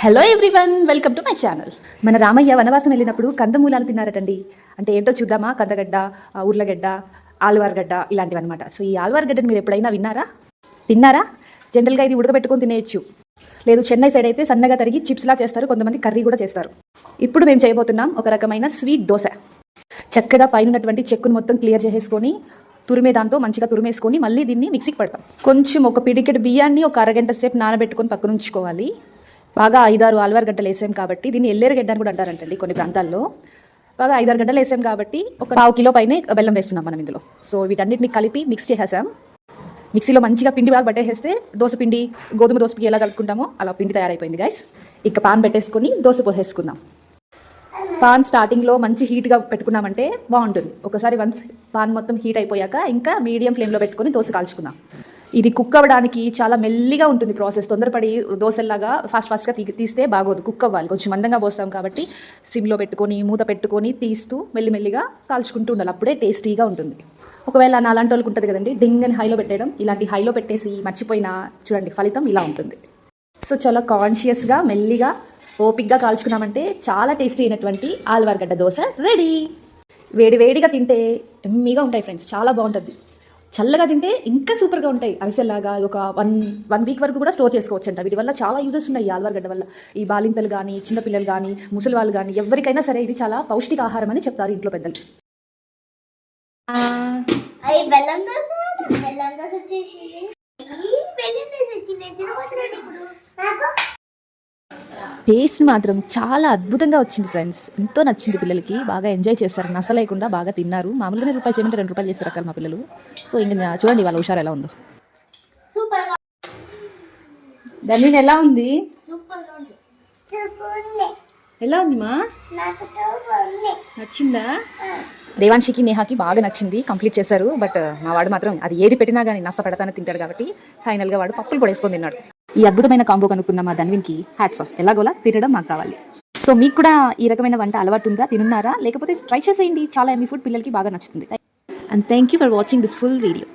Hello everyone welcome to my channel మన రామయ్య వనవాసం వెళ్ళినప్పుడు కందమూలాలు తిన్నారటండి. అంటే ఏంటో చూద్దామా? కందగడ్డ ఉర్లగడ్డ ఆలువారగడ్డ ఇలాంటివి అనమాట సో ఈ ఆలువారగడ్డని మీరు ఎప్పుడైనా విన్నారా? తిన్నారా? జనరల్గా ఇది ఉడకబెట్టుకొని తినేయచ్చు. లేదు చెన్నై సైడ్ అయితే సన్నగా తరిగి చిప్స్లా చేస్తారు కొంతమంది కర్రీ కూడా చేస్తారు. ఇప్పుడు మేము చేయబోతున్నాం ఒక రకమైన స్వీట్ దోశ. చక్కగా పైన ఉన్నటువంటి చెక్కును మొత్తం క్లియర్ చేసేసుకొని తురిమే దాంతో మంచిగా తురిమేసుకొని మళ్ళీ దీన్ని మిక్సీకి పడతాం. కొంచెం ఒక పిడికెట్ బియ్యాన్ని ఒక అరగంట సేపు నానబెట్టుకొని పక్కన ఉంచుకోవాలి బాగా ఐదారు ఆల్వార్ గంటలు వేసాం కాబట్టి దీన్ని ఎల్లేరు గడ్డ అని కూడా అంటారంటండి కొన్ని ప్రాంతాల్లో. బాగా ఐదారు గంటలు వేసాం కాబట్టి ఒక పావు కిలో పైనే బెల్లం వేస్తున్నాం మనం ఇందులో. సో వీటన్నిటిని కలిపి మిక్స్ చేసేసాం. మిక్సీలో మంచిగా పిండి బాగా పట్టేసేస్తే దోశ పిండి గోధుమ దోశ పిండి ఎలా కలుపుకుంటామో అలా పిండి తయారైపోయింది గైస్ ఇక పాన్ పెట్టేసుకొని దోశ పోసేసుకుందాం. పాన్ స్టార్టింగ్లో మంచి హీట్గా పెట్టుకున్నామంటే బాగుంటుంది. ఒకసారి వన్స్ పాన్ మొత్తం హీట్ అయిపోయాక ఇంకా మీడియం ఫ్లేమ్లో పెట్టుకొని దోశ కాల్చుకుందాం. ఇది కుక్ అవ్వడానికి చాలా మెల్లిగా ఉంటుంది ప్రాసెస్. తొందరపడి దోశల్లాగా ఫాస్ట్ ఫాస్ట్గా తీ తీస్తే బాగోదు కుక్ అవ్వాలి కొంచెం మందంగా పోస్తాం కాబట్టి సిమ్లో పెట్టుకొని మూత పెట్టుకొని తీస్తూ మెల్లిమెల్లిగా కాల్చుకుంటూ ఉండాలి. అప్పుడే టేస్టీగా ఉంటుంది. ఒకవేళ నా అలాంటి వాళ్ళకి ఉంటుంది కదండి డింగ్ అని హైలో పెట్టడం ఇలాంటి హైలో పెట్టేసి మర్చిపోయినా చూడండి ఫలితం ఇలా ఉంటుంది. సో చాలా కాన్షియస్గా మెల్లిగా ఓపిక్గా కాల్చుకున్నామంటే చాలా టేస్టీ అయినటువంటి ఆల్వార్గడ్డ దోశ రెడీ. వేడి వేడిగా తింటే ఎమ్మీగా ఉంటాయి ఫ్రెండ్స్ చాలా బాగుంటుంది. చల్లగా తింటే ఇంకా సూపర్గా ఉంటాయి. అరిసెల్లాగా ఒక వన్ వన్ వీక్ వరకు కూడా స్టోర్ చేసుకోవచ్చు అంట వీటి వల్ల చాలా యూజెస్ ఉన్నాయి ఈ ఆల్వార్గడ్డ వల్ల. ఈ బాలింతలు కానీ చిన్నపిల్లలు కానీ ముసలి వాళ్ళు కానీ ఎవరికైనా సరే ఇది చాలా పౌష్టిక ఆహారం అని చెప్తారు ఇంట్లో పెద్దలు. బెల్లం దోశ బెల్లం దోశ వచ్చేసి బెల్లం దోశ వచ్చింది. ఇప్పుడు. టేస్ట్ మాత్రం చాలా అద్భుతంగా వచ్చింది ఫ్రెండ్స్. ఎంతో నచ్చింది పిల్లలకి. బాగా ఎంజాయ్ చేస్తారు నస లేకుండా బాగా తిన్నారు. మామూలుగానే రూపాయలు చేయమంటే రెండు రూపాయలు చేస్తారు అక్కడ మా పిల్లలు. సో ఇంకా చూడండి వాళ్ళ హుషారు ఎలా ఉందో. సూపర్గా దాని ఎలా ఉంది? ఎలా ఉంది మా? నచ్చిందా? దేవాన్షికి నేహాకి బాగా నచ్చింది. కంప్లీట్ చేశారు. బట్ మా వాడు మాత్రం అది ఏది పెట్టినా కానీ నష్ట పెడతానే తింటాడు కాబట్టి ఫైనల్గా వాడు పప్పులు పొడేసుకొని తిన్నాడు. ఈ అద్భుతమైన కాంబో కనుక్కున్న మా ధన్విన్కి హ్యాట్స్ ఆఫ్ ఎలాగోలా తినడం మాకు కావాలి. సో మీకు కూడా ఈ రకమైన వంట అలవాటు ఉందా తినున్నారా? లేకపోతే ట్రై చేసేయండి. చాలా ఎమ్మి ఫుడ్ పిల్లలకి బాగా నచ్చుతుంది. And thank you for watching this full video